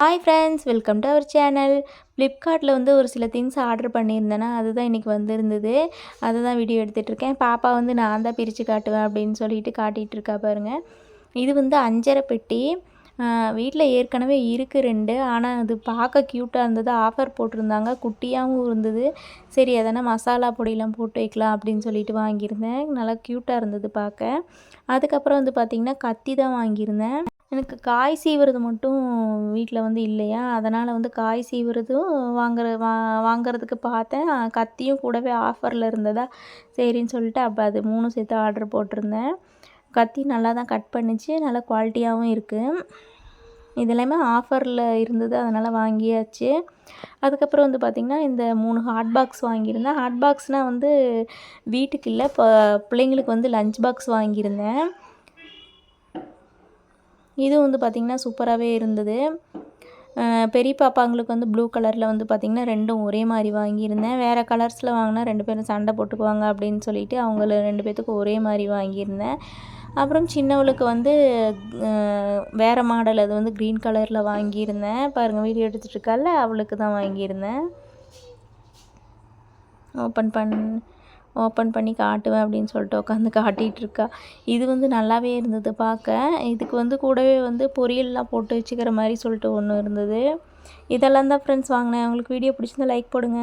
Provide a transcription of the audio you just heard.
Hi friends welcome to our channel ஃப்ளிப்கார்ட்டில் வந்து ஒரு சில திங்ஸ் ஆர்டர் பண்ணியிருந்தேன்னா அதுதான் இன்றைக்கி வந்திருந்தது. அதை தான் வீடியோ எடுத்துகிட்டு இருக்கேன் பாப்பா வந்து நான் தான் பிரித்து காட்டுவேன் அப்படின்னு சொல்லிட்டு காட்டிகிட்டு இருக்கா பாருங்கள் இது வந்து அஞ்சரை பெட்டி. வீட்டில் ஏற்கனவே இருக்குது ரெண்டு. ஆனால் அது பார்க்க க்யூட்டாக இருந்தது. ஆஃபர் போட்டிருந்தாங்க. குட்டியாகவும் இருந்தது. சரி எதனா மசாலா பொடியெலாம் போட்டு வைக்கலாம் அப்படின்னு சொல்லிட்டு வாங்கியிருந்தேன். நல்லா க்யூட்டாக இருந்தது பார்க்க. அதுக்கப்புறம் வந்து பார்த்திங்கன்னா கத்தி தான் வாங்கியிருந்தேன். எனக்கு காய் சீவுறது மட்டும் வீட்டில் வந்து இல்லையா? அதனால் வந்து காய் சீவுறதும் வாங்குற வா வாங்கிறதுக்கு பார்த்தேன். கத்தியும் கூடவே ஆஃபரில் இருந்ததா? சரின்னு சொல்லிட்டு அப்போ அது மூணும் சேர்த்து ஆர்டர் போட்டிருந்தேன். கத்தி நல்லா தான் கட் பண்ணிச்சு. நல்லா குவாலிட்டியாகவும் இருக்குது இது எல்லாமே ஆஃபரில் இருந்தது. அதனால் வாங்கியாச்சு. அதுக்கப்புறம் வந்து பார்த்திங்கன்னா இந்த மூணு ஹாட் பாக்ஸ் வாங்கியிருந்தேன். ஹாட் பாக்ஸ்னால் வந்து வீட்டுக்கு இல்லை. இப்போ பிள்ளைங்களுக்கு வந்து லஞ்ச் பாக்ஸ் வாங்கியிருந்தேன். இது வந்து பார்த்திங்கன்னா சூப்பராகவே இருந்தது. பெரிய பாப்பாங்களுக்கு வந்து ப்ளூ கலரில் வந்து பார்த்திங்கன்னா ரெண்டும் ஒரே மாதிரி வாங்கியிருந்தேன். வேறு கலர்ஸில் வாங்கினா ரெண்டு பேரும் சண்டை போட்டுக்குவாங்க அப்படின்னு சொல்லிட்டு அவங்கள ரெண்டு பேர்த்துக்கும் ஒரே மாதிரி வாங்கியிருந்தேன். அப்புறம் சின்னவளுக்கு வந்து வேறு மாடல் அது வந்து க்ரீன் கலரில் வாங்கியிருந்தேன். பாருங்கள் வீடியோ எடுத்துகிட்டு இருக்கால அவளுக்கு தான் வாங்கியிருந்தேன். ஓப்பன் பண் ஓப்பன் பண்ணி காட்டுவேன் அப்படின்னு சொல்லிட்டு உட்காந்து காட்டிகிட்டு இருக்கா இது வந்து நல்லாவே இருந்தது பார்க்க. இதுக்கு வந்து கூடவே வந்து பொரியல்லாம் போட்டு வச்சுக்கிற மாதிரி சொல்லிட்டு ஒன்று இருந்தது. இதெல்லாம் தான் ஃப்ரெண்ட்ஸ் வாங்கினேன். உங்களுக்கு வீடியோ பிடிச்சிருந்தா லைக் போடுங்க.